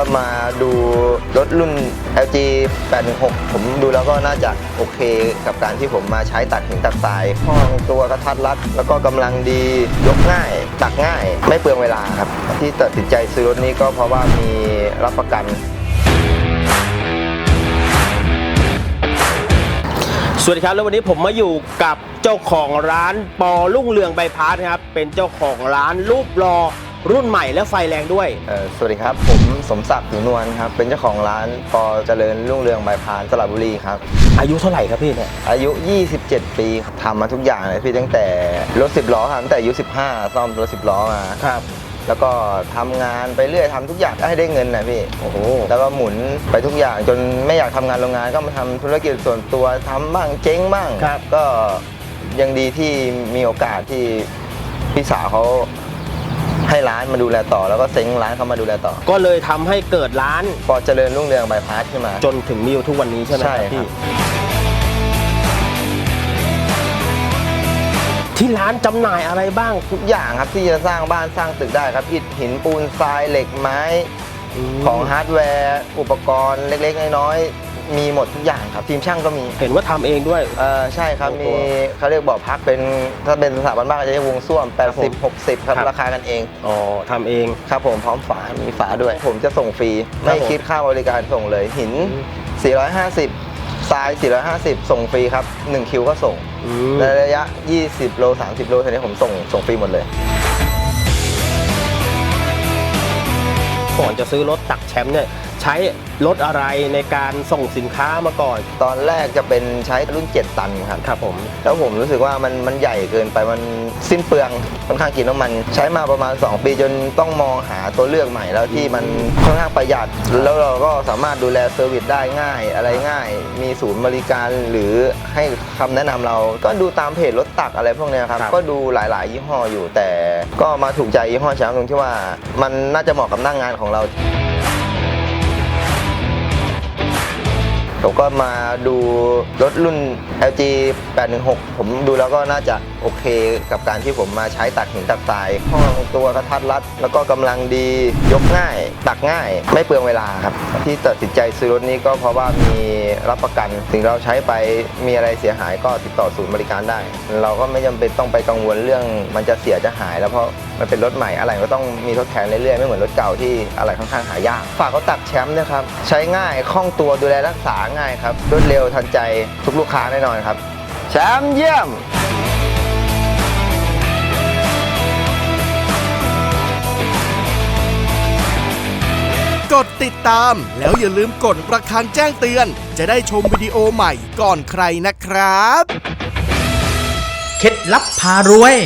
ก็มาดูรถรุ่น LG 816 ผมดูแล้วก็น่าจะโอเค กับการที่ผมมาใช้ตัดหินตัดทรายห้องตัวกระทัดรัด แล้วก็กำลังดียกง่าย ตักง่าย ไม่เปลืองเวลาครับ ที่ตัดสินใจซื้อรถนี้ก็เพราะว่ามีรับประกันสวัสดีครับ แล้ววันนี้ผมมาอยู่กับเจ้าของร้านปอลุ่งเรืองใบพาร์ทครับ เป็นเจ้าของร้านรูปรอ รุ่นใหม่และไฟแรงด้วย เอ่อสวัสดีครับ ผมสมศักดิ์หนูนวลครับ เป็นเจ้าของร้านปอเจริญรุ่งเรืองบายพานสระบุรีครับ อายุเท่าไหร่ครับพี่เนี่ย อายุ 27 ปีครับทำมาทุกอย่างเลยพี่ตั้งแต่รถ 10 ล้อครับตั้งแต่อายุ 15 ซ่อมรถ 10 ล้อมา ครับ แล้วก็ทำงานไปเรื่อยทำทุกอย่างให้ได้เงินนะพี่ โอ้โห แล้วก็หมุนไปทุกอย่างจนไม่อยากทำงานโรงงานก็มาทำธุรกิจส่วนตัวทำบ้างเจ๊งบ้างครับ ก็ยังดีที่มีโอกาสที่พี่สาวเขา ให้ร้านมาดูแลต่อแล้วก็เซ้งร้านเขามาดูแลต่อ ก็เลยทำให้เกิดร้านปอเจริญรุ่งเรืองบายพาสขึ้นมา จนถึงมีอยู่ทุกวันนี้ใช่ไหมใช่ครับครับ พี่ที่ร้านจำหน่ายอะไรบ้างทุกอย่างครับที่จะสร้างบ้านสร้างตึกได้ครับอิฐหินปูนทรายเหล็กไม้ ของฮาร์ดแวร์ อุปกรณ์เล็ก ๆ น้อยๆ มีหมดทุกอย่างครับทีมช่างก็มีเห็นว่าทำเองด้วย เออใช่ครับโอ้โหมีเขาเรียกบ่อพักเป็นถ้าเป็นสถาบันบ้านก็จะใช้วงส้วม ครับผม80 60 ครับครับ ราคากันเอง อ๋อทำเอง ครับผมพร้อมฝา มีฝาด้วย ผมจะส่งฟรีไม่ผมคิดค่าบริการส่งเลยหิน อืม 450ทราย 450 ส่งฟรีครับ 1 คิวก็ส่งอืมในระยะ 20 โล 30 โลเท่านี้ผมส่งส่งฟรีหมดเลย ก่อนจะซื้อรถตักแชมป์เนี่ย ใช้รถอะไรในการส่งสินค้ามาก่อน ตอนแรกจะเป็นใช้รุ่น 7 ตันครับ ครับผม แล้วผมรู้สึกว่ามันมันใหญ่เกินไปมันสิ้นเปลืองค่อนข้างกินน้ำมัน ใช้มาประมาณ 2 ปีจนต้องมองหาตัวเลือกใหม่แล้วที่มันค่อนข้างประหยัด แล้วเราก็สามารถดูแลเซอร์วิสได้ง่ายอะไรง่าย มีศูนย์บริการหรือให้คำแนะนำเรา ก็ดูตามเพจรถตักอะไรพวกเนี้ยครับครับ ก็ดูหลาย ๆ ยี่ห้ออยู่แต่ก็มาถูกใจยี่ห้อแชมป์ตรงที่ว่า มันน่าจะเหมาะกับหน้างงานของเรา ผมก็มาดูรถรุ่น LG 816 ผมดูแล้วก็น่าจะโอเคกับการที่ผมมาใช้ตักหินตักทรายห้องตัวกระทัดรัด แล้วก็กำลังดียกง่าย ตักง่าย ไม่เปลืองเวลาครับ ที่ตัดสินใจซื้อรถนี้ก็เพราะว่ามีรับประกันถึงเราใช้ไปมีอะไรเสียหายก็ติดต่อศูนย์บริการได้ เราก็ไม่จำเป็นต้องไปกังวลเรื่องมันจะเสียจะหายแล้วเพราะ มันเป็นรถใหม่อะไรก็ต้องมีทดแทนเรื่อยๆไม่เหมือนรถเก่าที่อะไรค่อนข้างหายากฝากเขาตักแชมป์ด้วยครับใช้ง่ายคล่องตัวดูแลรักษาง่ายครับรวดเร็วทันใจทุกลูกค้าแน่นอนครับแชมป์เยี่ยมกดติดตามแล้วอย่าลืมกดระฆังแจ้งเตือน จะได้ชมวิดีโอใหม่ก่อนใครนะครับ เคล็ดลับพารวย